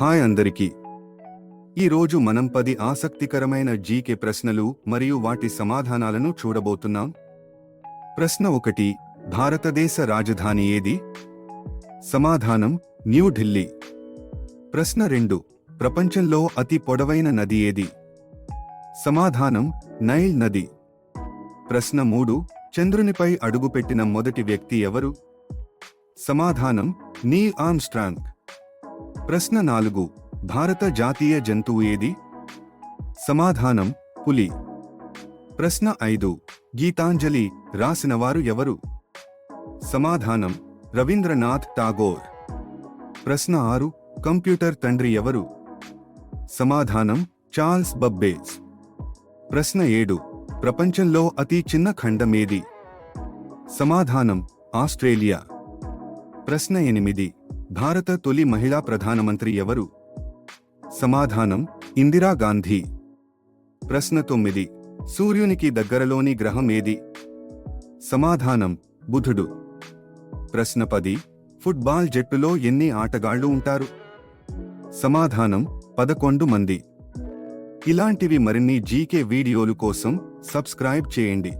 Hi అందరికీ. ఈరోజు మనం పది ఆసక్తికరమైన జీకే ప్రశ్నలు మరియు వాటి సమాధానాలను చూడబోతున్నాం. ప్రశ్న ఒకటి భారతదేశ రాజధాని ఏది? సమాధానం న్యూఢిల్లీ ప్రశ్న రెండు ప్రపంచంలో అతి పొడవైన నది ఏది? సమాధానం నైల్ నది. ప్రశ్న మూడు చంద్రునిపై అడుగుపెట్టిన మొదటి వ్యక్తి ఎవరు? సమాధానం నీ ఆర్మ్స్ట్రాంగ్. ప్రశ్న నాలుగు. భారత జాతీయ జంతువు ఏది? సమాధానం పులి. ప్రశ్న ఐదు. గీతాంజలి రాసినవారు ఎవరు? సమాధానం రవీంద్రనాథ్ టాగోర్. ప్రశ్న ఆరు. కంప్యూటర్ తండ్రి ఎవరు? సమాధానం చార్ల్స్ బబ్బేజ్ ప్రశ్న ఏడు. ప్రపంచంలో అతి చిన్న ఖండం ఏది సమాధానం ఆస్ట్రేలియా. ప్రశ్న ఎనిమిది. భారత తొలి మహిళా ప్రధానమంత్రి ఎవరు? సమాధానం ఇందిరాగాంధీ ప్రశ్న తొమ్మిది సూర్యునికి దగ్గరలోని గ్రహం ఏది? సమాధానం బుధుడు. ప్రశ్న పది ఫుట్బాల్ జట్టులో ఎన్ని ఆటగాళ్ళు ఉంటారు? సమాధానం పదకొండు మంది. ఇలాంటివి మరిన్ని జీకే వీడియోలు కోసం సబ్స్క్రైబ్ చేయండి.